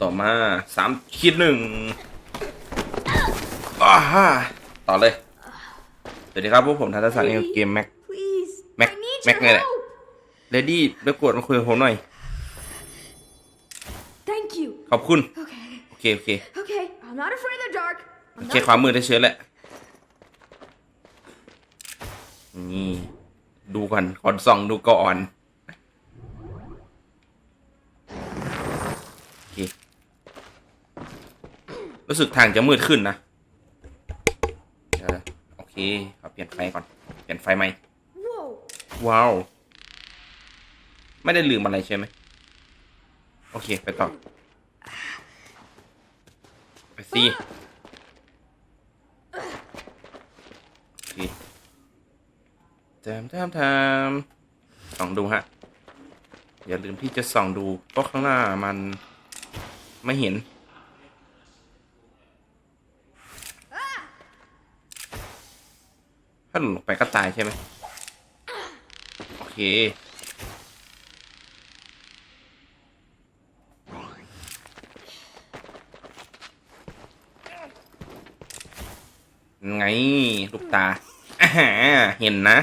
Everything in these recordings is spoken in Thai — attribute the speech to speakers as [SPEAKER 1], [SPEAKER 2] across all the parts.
[SPEAKER 1] ต่อมาสามคิดหนึ่งอ่าฮะต่อเลย สวัสดีครับพวกผมทัศสันเอลเกมแม็ก
[SPEAKER 2] Please.
[SPEAKER 1] Mac-
[SPEAKER 2] I need
[SPEAKER 1] Mac
[SPEAKER 2] your
[SPEAKER 1] เนี่ยแหละ
[SPEAKER 2] help.
[SPEAKER 1] เลดี้ได้กดมาคุยกับผมหน่อย
[SPEAKER 2] Thank you.
[SPEAKER 1] ขอบคุณ
[SPEAKER 2] Okay.
[SPEAKER 1] โอเค โอเค
[SPEAKER 2] Okay. I'm not afraid of the dark.
[SPEAKER 1] โอ
[SPEAKER 2] I'm
[SPEAKER 1] เค
[SPEAKER 2] not
[SPEAKER 1] ความมือได้เชื้อแหละ นี่ ดูก่อนขอส่องดูก่อน รู้สึกทางจะมืดขึ้นนะเดี๋ยวโอเคขอเปลี่ยนไฟก่อน เปลี่ยนไฟใหม่
[SPEAKER 2] Whoa.
[SPEAKER 1] ว้าว ไม่ได้ลืมอะไรใช่ไหม โอเค ไปต่อ ไปสิโอเคแทมแทมแทมส่องดูฮะ อย่าลืมที่จะส่องดูเพราะข้างหน้ามันไม่เห็น ถ้าหล่นลงไปก็ตายใช่ไหมโอเค ไง ลูกตาเห็นนะ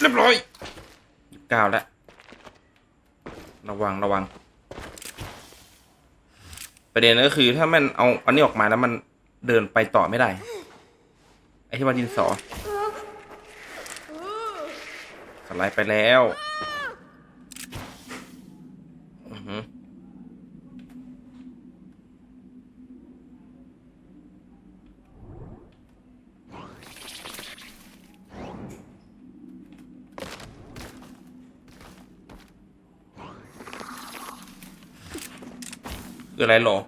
[SPEAKER 1] เรียบร้อยยี่สิบเก้าแล้ว ระวังระวัง ประเด็นก็คือถ้ามันเอาอันนี้ออกมาแล้วมันเดินไปต่อไม่ได้ ที่ว่าดินสอสไลด์ไปแล้วอือหือคืออะไรหรอ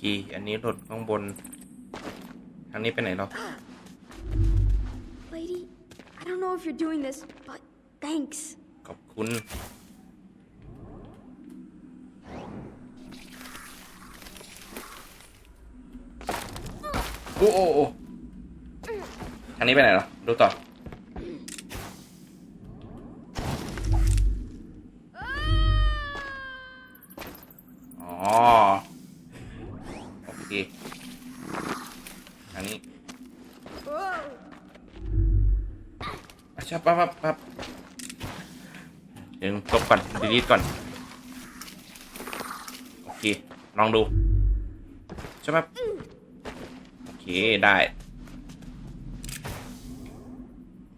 [SPEAKER 1] เค อันนี้หล่นข้างบน ทางนี้ไปไหนหรอ
[SPEAKER 2] Lady, I don't know if you're doing this, but thanks.
[SPEAKER 1] ขอบคุณ โอ้โอ้โอ้ทางนี้ไปไหนหรอ ดูต่ออ๋อ โอเค อันนี้
[SPEAKER 2] Whoa.
[SPEAKER 1] อะชับปั๊บปั๊บปั๊บเดี๋ยว ลบก่อนดีลีทก่อน โอเค ลองดู ใช่ไหมโอเค ได้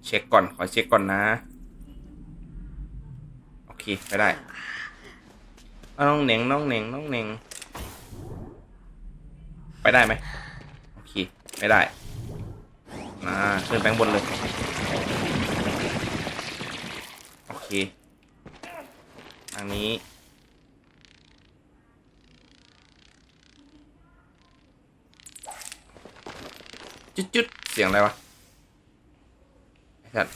[SPEAKER 1] เช็คก่อน ขอเช็คก่อนนะ โอเค ไปได้น้องเหน่งน้องเหน่งน้องเหน่งไปได้ไหมโอเค ไม่ได้อ่าขึ้นแปงบนเลย โอเค อันนี้ จุดจุดๆเสียงอะไรวะไอ้สัตว์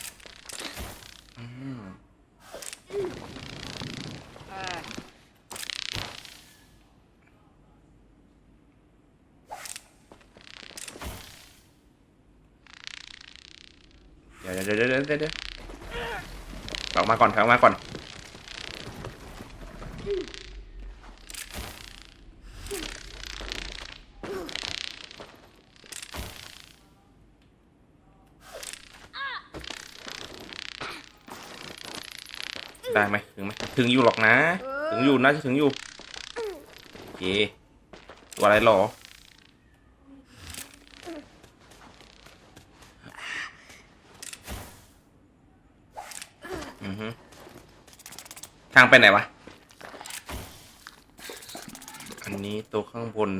[SPEAKER 1] เดี๋ยวเดี๋ยวเดี๋ยวเดี๋ยวเดี๋ยวออกมาก่อนออกมาก่อน ได้ไหมถึงไหมถึงอยู่หรอกนะ ถึงอยู่น่าจะถึงอยู่โอเคตัวอะไรหรออือฮึทางไปไหนวะ อันนี้ตัวข้างบน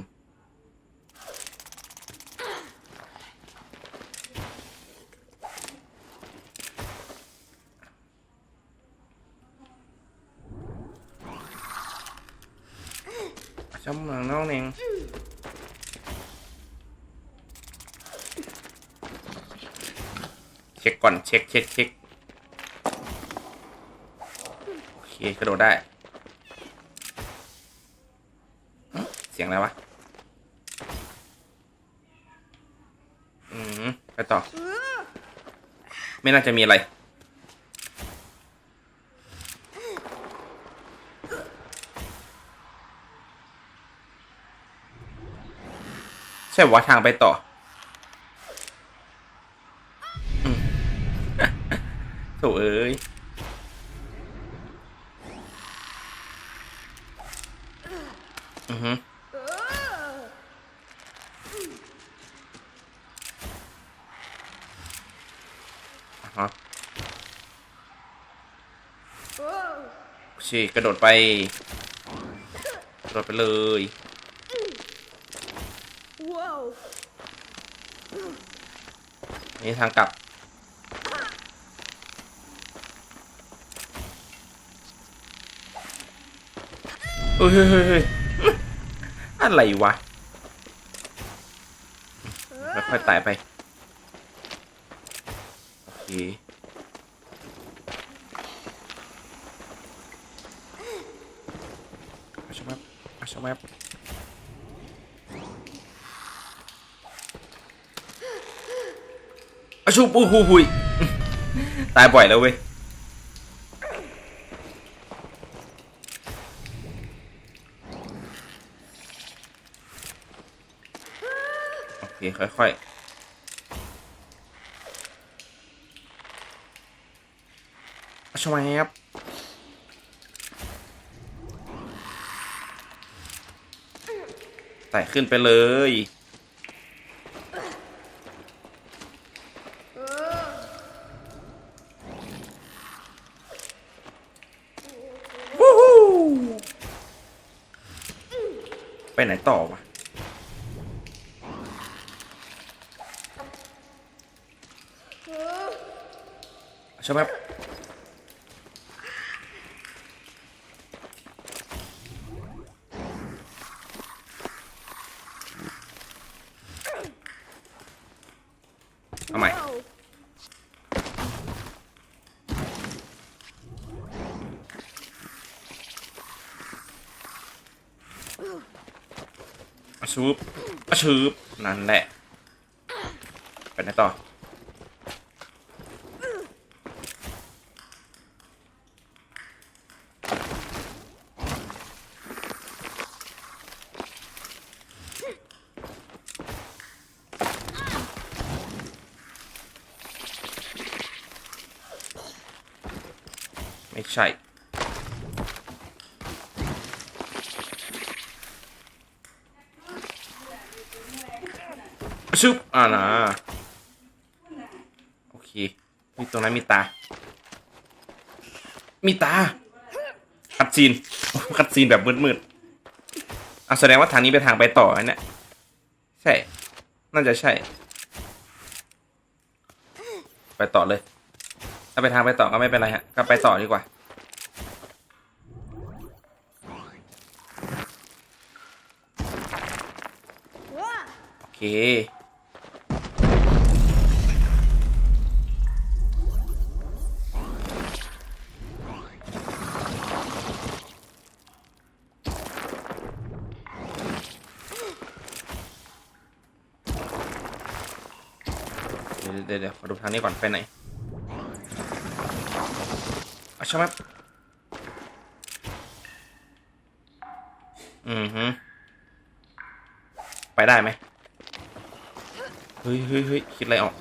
[SPEAKER 1] ช่ำหลังน้องเองเช็คก่อนเช็คเช็คเช็คโอเคกระโดดได้ เสียงอะไรวะ อืมไปต่อ ไม่น่าจะมีอะไร ใช่ว่าทางไปต่อม โถเอ้ยอือฮึอ่าฮะโอเคกระโดดไปกระโดดไปเลย
[SPEAKER 2] Whoa.
[SPEAKER 1] นี่ทางกลับ เฮ้ยเฮ้ยเฮ้ยเฮ้ยอะไรวะค่อยๆไต่ไป โอเคอาชะแวบอาชะแวบอาชุบอู้หูหุยตายบ่อยแล้วเว้ย โอ เคค่อยๆอาชะแวบไต่ขึ้นไปเลย วู้ฮู้ไปไหนต่อวะ ใช่ไหมเอาใหม่
[SPEAKER 2] Whoa.
[SPEAKER 1] อา ชูบอาชูบนั่นแหละไปไหนต่อไม่ใช่ ชึบอ่านะโอเคมีตรงนั้นมีตา มีตาคัดซีนคัดซีนแบบมืดๆอะแสดงว่าทางนี้เป็นทางไปต่อนะเนี่ยใช่ น่าจะใช่ ไปต่อเลย ถ้าไปทางไปต่อก็ไม่เป็นไรฮะ ก็ไปต่อดีกว่าโอเค เดี๋ยวเดี๋ยวขอดูทางนี้ก่อนไปไหนอะใช่ไหมอือฮึไปได้ไหมเฮ้ยเฮ้ยเฮ้ยคิดอะไรออก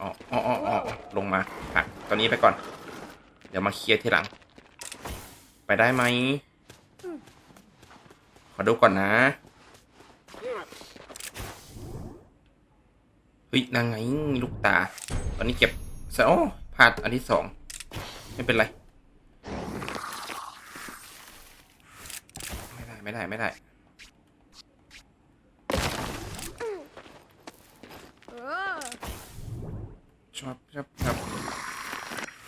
[SPEAKER 1] อ๋ออ๋ออ๋ออ๋อลงมาอะตอนนี้ไปก่อน เดี๋ยวมาเคลียร์ทีหลัง ไปได้ไหมขอดูก่อนนะ เฮ้ยนางไงลูกตา ตอนนี้เก็บซะโอ้พลาดอันที่สองไม่เป็นไร ไม่ได้ ไม่ได้ ไม่ได้ ชอบชอบชอบ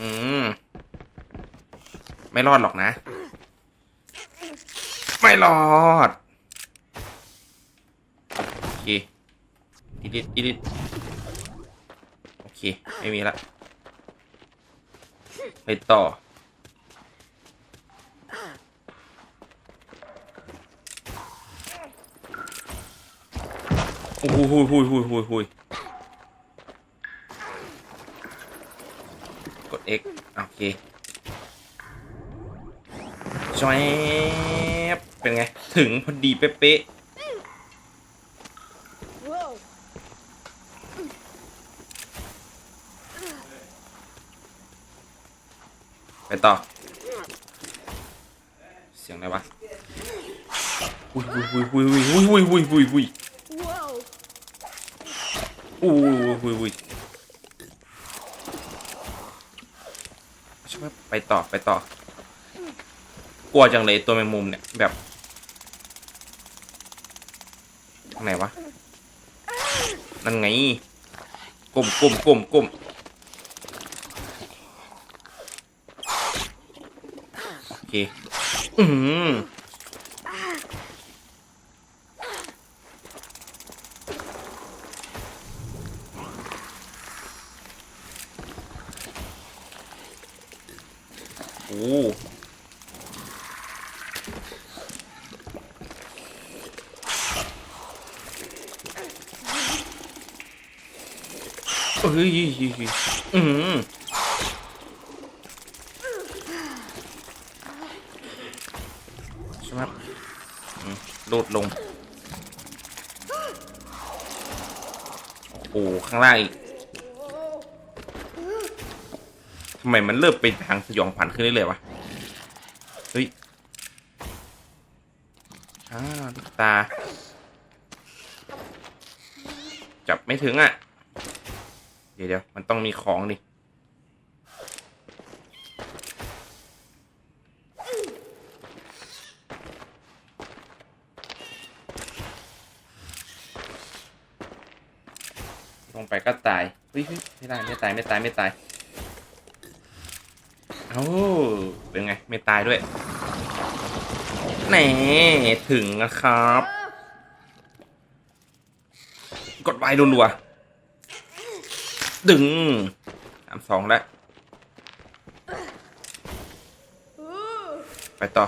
[SPEAKER 1] อืม ไม่รอดหรอกนะ ไม่รอด โอเคดิทอีดิทโอเค ไม่มีละไปต่อ โอ้โหหุยหุยหุยหุยหุกด X โอเคจอยเป็นไง ถึงพอดีเป๊ะ ต่อ เสียงอะไรวะอุ้ยอุ้ยอุ้ยอุ้ยอุ้ยอุ้ยอุ้ยอุ้ย
[SPEAKER 2] Whoa.
[SPEAKER 1] อุ้ยอุ้ยอุ้ยใช่ไหมไปต่อไปต่อกลัวจังเลยตัวแมงมุมเนี่ยแบบทางไหนวะนั่นไงก้มก้มก้มก้มโอ เคอืมโอ้เฮ้ยอืมใช่ไหม อืมโดลง โอ้โหข้างล่างอีกทำไมมันเริ่มเป็นทางสยองขวัญขึ้นเรื่อยๆวะ เฮ้ยอ้าวลูกตา จับไม่ถึงอะ เดี๋ยวเดี๋ยวมันต้องมีของดิ งไปก็ตายเฮ้ยไม่ได้ไม่ตายไม่ตายไม่ตายเอ้าเป็นไง ไม่ตายด้วยแหน่ถึงนะครับ กดไว้รัวๆดึงสามสองแล้ว ไปต่อ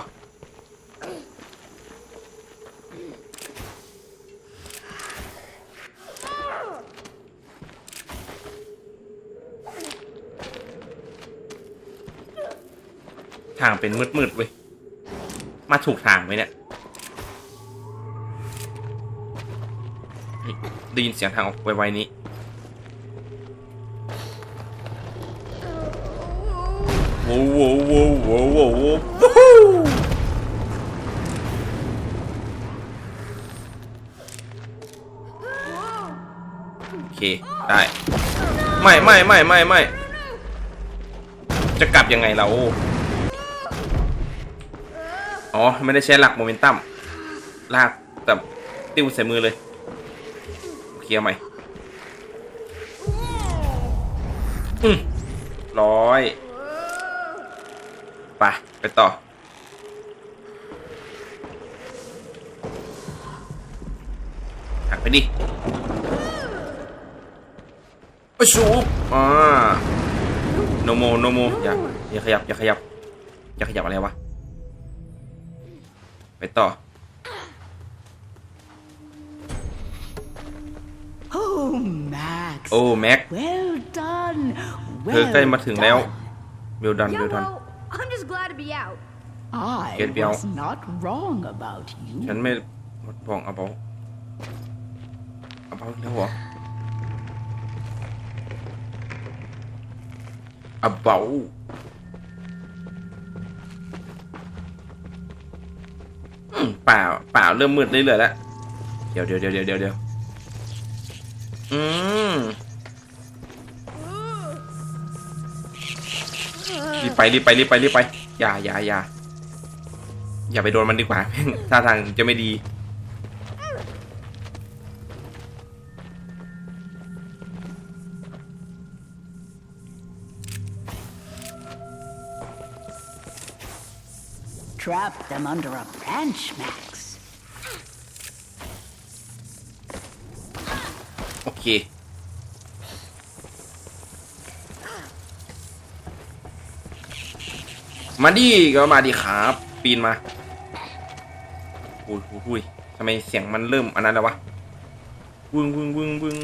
[SPEAKER 1] างเป็นมืดๆเว้ย มาถูกทางไหมเนี่ยได้ยินเสียงทางออกไวๆนี้ โว้โว้โว้โว้โว้โว้ววู้ฮู้โอเค ได้ ไม่ไม่ไม่ไม่ไม่จะกลับยังไงเรา อ๋อ ไม่ได้ใช้หลักโมเมนตัม ลากแต่ติ้วใส่มือเลย เคลียร์ใหม่มร้อยไปไปต่อ หักไปดิโอ้ชูอ่าโนโมโนโมอย่าอย่าขยับ อย่าขยับ อย่าขยับอะไรวะ ไปต่อ
[SPEAKER 3] Oh, Max.
[SPEAKER 1] โอ้แม็ก
[SPEAKER 3] Well done.
[SPEAKER 1] เธอ
[SPEAKER 3] Well
[SPEAKER 1] ใกล้มาถึงแล้ว
[SPEAKER 3] done.
[SPEAKER 1] เวลดัน เวลดัน
[SPEAKER 2] Yellow, I'm just glad to be out.
[SPEAKER 3] I
[SPEAKER 1] Get me
[SPEAKER 3] was
[SPEAKER 1] out.
[SPEAKER 3] not wrong about you.
[SPEAKER 1] ฉันไม่บอกเอาเบาเอาเบาแล้วเหรอเอาเบา ปล่าเปล่าเริ่มมืดเรื่อยๆแล้วเดี๋ยวเดี๋ยวเดี๋ยวเดี๋ยวเดี๋ยวเดี๋ยวอืมรีบไปรีบไปรีบไปรีบไป อย่าอย่าอย่าอย่าไปโดนมันดีกว่าท่าทางจะไม่ดี
[SPEAKER 3] Trap them under a branch, Max.
[SPEAKER 1] โอเคมาดิก็มาดิครับปีนมาอุ้ยอุ้ยอุ้ยทำไมเสียงมันเริ่มอันนั้นแล้ววะวึงวึงวึงวึง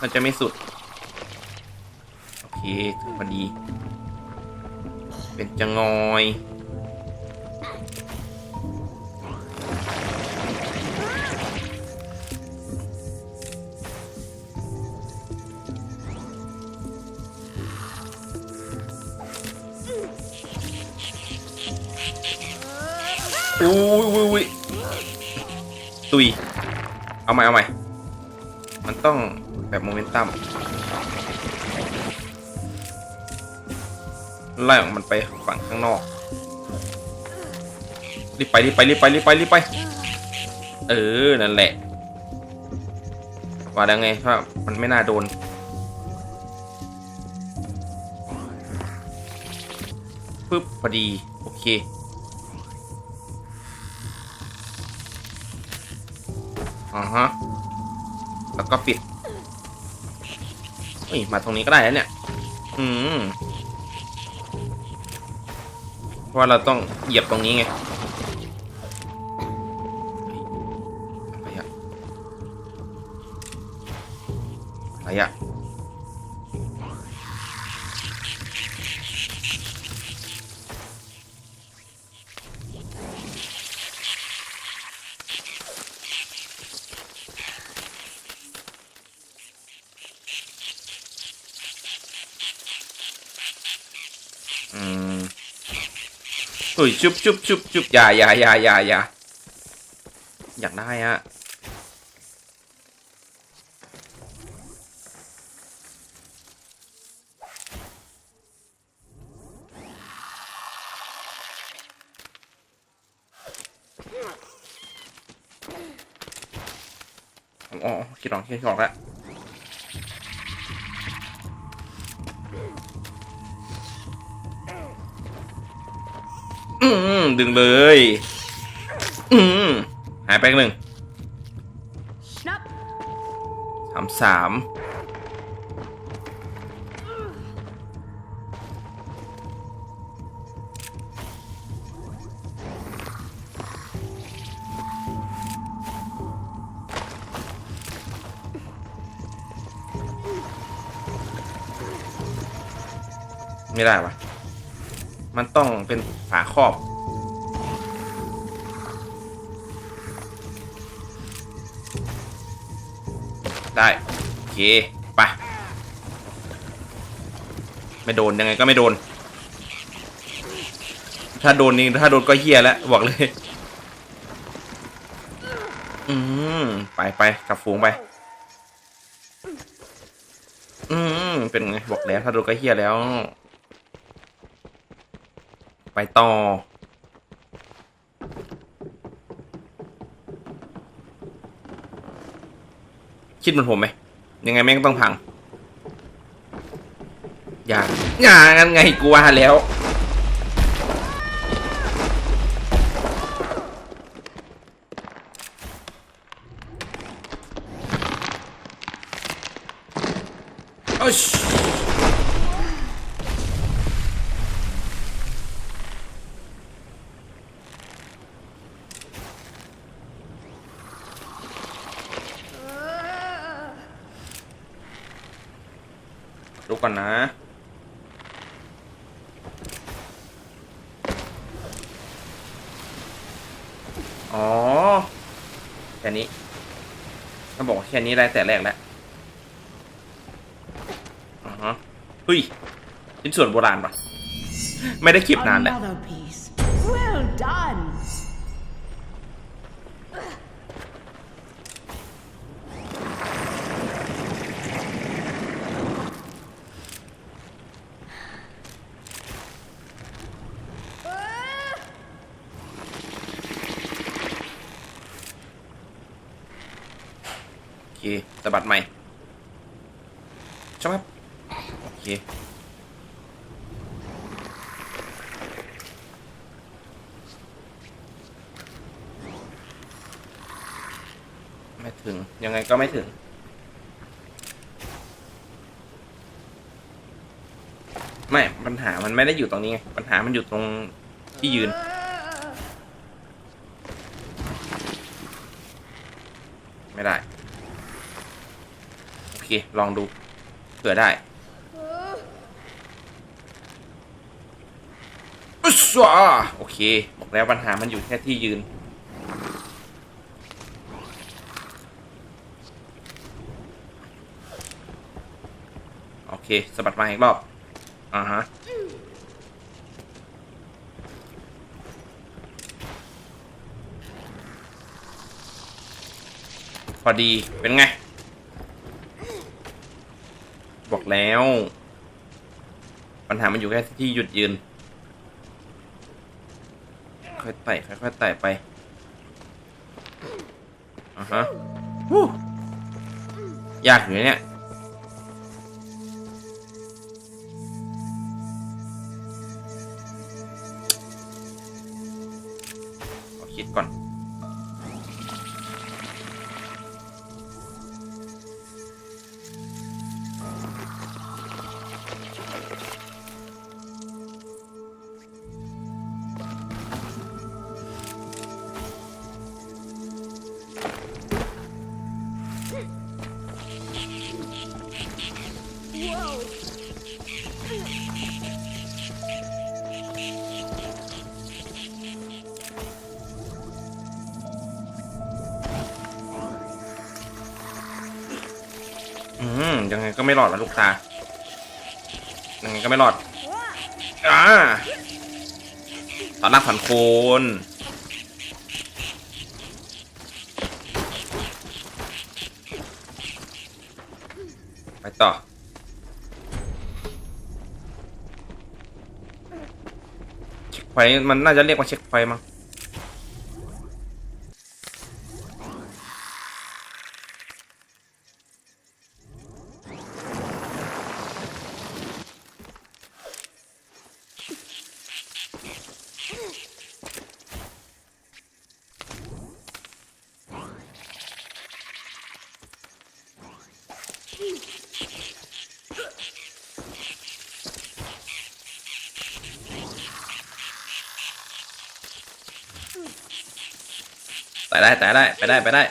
[SPEAKER 1] มันจะไม่สุด โอเคเคถึงพอดี เป็นจะงอย เอาใหม่เอาใหม่มันต้องแบบโมเมนตัมไล่ออกมันไปฝั่งข้างนอกรีบไปรีบไปรีบไปรีบไปรีบไป เออ นั่นแหละ ว่าแล้ไงว่ามันไม่น่าโดน ปึ๊บ พอดี โอเค อ๋อฮะ แล้วก็ปิดเฮ้ยมาตรงนี้ก็ได้แล้วเนี่ย อืมเพราะว่าเราต้องเหยียบตรงนี้ไงเฮ้ยอะไรอะอะไรอะ เฮ้ยชุบชุบชุบชุบอย่าอย่าอย่าอย่าอย่าอยากได้อะอ๋อคิดออกคิดออกแล้ว ดึงเลย อืมหายไปอีกหนึ่งสามสามไม่ได้ปะมันต้องเป็นฝาครอบ ได้ โอเค ไป ไม่โดนยังไงก็ไม่โดน ถ้าโดนนี่ถ้าโดนก็เฮียแล้วบอกเลย อืมไปไปกับฝูงไป อืมเป็นไง บอกแล้วถ้าโดนก็เฮียแล้ว ไปต่อ คิดเหมือนผมไหมยังไงแม่งต้องพัง อย่า อย่างั้นไงกูว่าแล้ว โอ้ชดูก่อนนะ อ๋อ แค่นี้เขาบอกว่าแค่ นี้ได้แต่แรกแล้วอือฮะเฮ้ยชิ้นส่วนโบราณปะไม่ได้คลิปนานแล้ว
[SPEAKER 3] Another piece. Well done.
[SPEAKER 1] ก็ไม่ถึง ไม่ ปัญหามันไม่ได้อยู่ตรงนี้ไง ปัญหามันอยู่ตรงที่ยืน ไม่ได้ โอเค ลองดูเผื่อได้สวโอเค บอกแล้วปัญหามันอยู่แค่ที่ยืน สะบัดมาอีกรอบ อ่าฮะ พอดี เป็นไง บอกแล้ว ปัญหามันอยู่แค่ที่หยุดยืน ค่อยไต่ค่อยๆไต่ไป อ่าฮะยากอยู่เนี่ย ข อืมยังไงก็ไม่รอดละลูกตา ยังไงก็ไม่รอด อ่าตอนรักผันโคนไปต่อเช็คไฟมันน่าจะเรียกว่าเช็คไฟมั้ง แต่ได้แต่ได้ไปได้ไปได้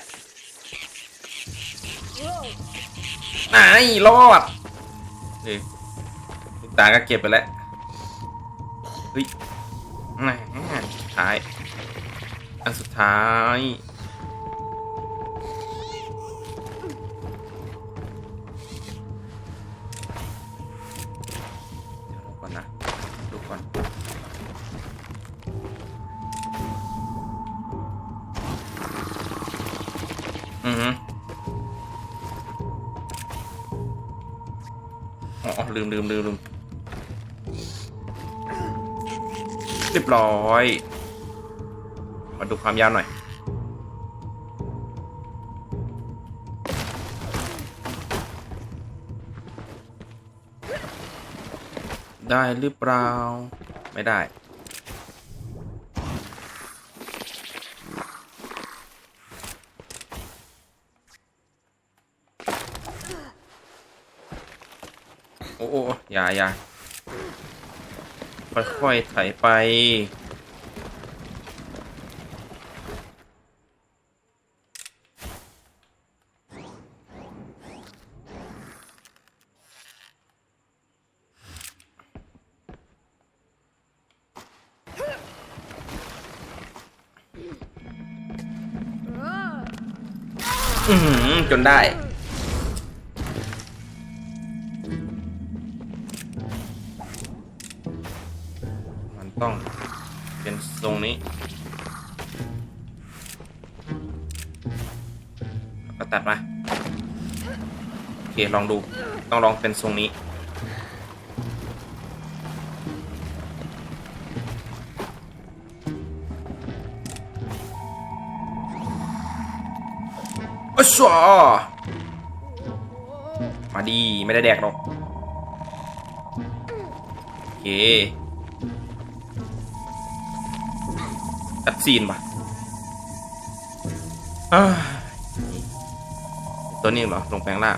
[SPEAKER 1] ไหนรอดนี่ลูกตาก็เก็บไปแล้วเฮ้ยแหม่สุดท้าย อันสุดท้าย เรียบร้อย มาดูความยาวหน่อย ได้หรือเปล่า ไม่ได้โอ้โอ้อย่าอย่า ค่อยๆไถไป จนได้ ลองดูต้องลองเป็นทรงนี้ โอ้ชัวมาดี ไม่ได้แดกหรอกโอเคตัดซีนปะตัวนี้เหรอ ลงแปลงล่าง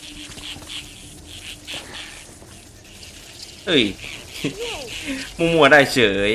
[SPEAKER 1] เอ้ยมัวๆได้เฉย